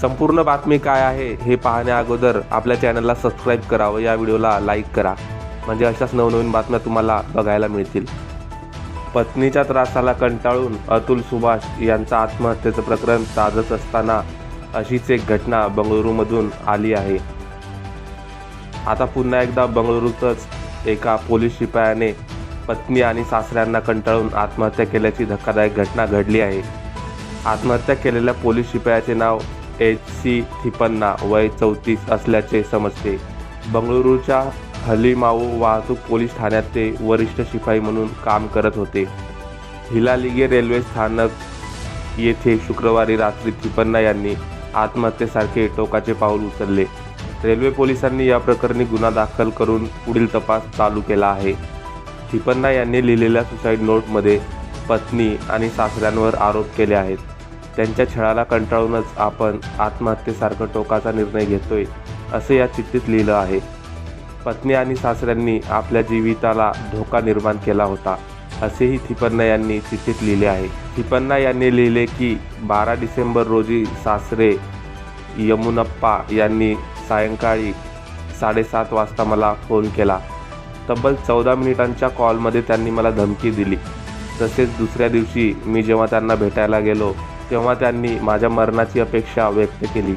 संपूर्ण बातमी काय आहे हे पाहण्या अगोदर आपल्या चॅनलला सबस्क्राईब करावं. या व्हिडिओला लाईक करा. म्हणजे अशाच नवनवीन बातम्या तुम्हाला बघायला मिळतील. पत्नीच्या त्रासाला कंटाळून अतुल सुभाष यांचं आत्महत्येचं प्रकरण ताजत असताना अशीच एक घटना बंगळुरूमधून आली आहे. आता पुन्हा एकदा बंगळुरूतच एका पोलीस शिपायाने पत्नी आणि सासऱ्यांना कंटाळून आत्महत्या केल्याची धक्कादायक घटना घडली आहे. आत्महत्या केलेल्या पोलीस शिपायाचे नाव एच सी थिपन्ना वय चौतीस असल्याचे समजते. बंगळुरूच्या हलीमाऊ वाहतूक पोलीस ठाण्यात ते वरिष्ठ शिपाई म्हणून काम करत होते. हिलालिगे रेल्वे स्थानक येथे शुक्रवारी रात्री थिपन्ना यांनी आत्महत्येसारखे टोकाचे पाऊल उचलले. रेल्वे पोलिसांनी या प्रकरणी गुन्हा दाखल करून पुढील तपास चालू केला आहे. थिपन्ना यांनी लिहिलेल्या सुसाईड नोटमध्ये पत्नी आणि सासऱ्यांवर आरोप केले आहेत. त्यांच्या छळाला कंटाळूनच आपण आत्महत्येसारखं टोकाचा निर्णय घेतोय असे या चिठ्ठीत लिहिलं आहे. पत्नी आणि सासऱ्यांनी आपल्या जीविताला धोका निर्माण केला होता असेही थिपन्ना यांनी चिठ्ठीत लिहिले आहे. थिपन्ना यांनी लिहिले की बारा डिसेंबर रोजी सासरे यमुनप्पा यांनी सायंकाळी साडेसात वाजता मला फोन केला. तब्बल चौदा मिनिटांच्या कॉलमध्ये त्यांनी मला धमकी दिली. तसेच दुसऱ्या दिवशी मी जेव्हा त्यांना भेटायला गेलो तेव्हा त्यांनी माझ्या मरणाची अपेक्षा व्यक्त केली.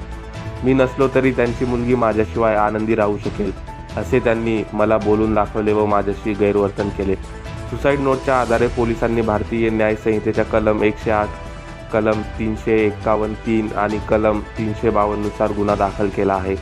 मी नसलो तरी त्यांची मुलगी माझ्याशिवाय आनंदी राहू शकेल असे त्यांनी मला बोलून दाखवले व माझ्याशी गैरवर्तन केले. सुसाईड नोटच्या आधारे पोलिसांनी भारतीय न्यायसंहितेच्या कलम एकशे आठ कलम तीनशे एक्कावन्न तीन आणि कलम तीनशे बावन्ननुसार गुन्हा दाखल केला आहे.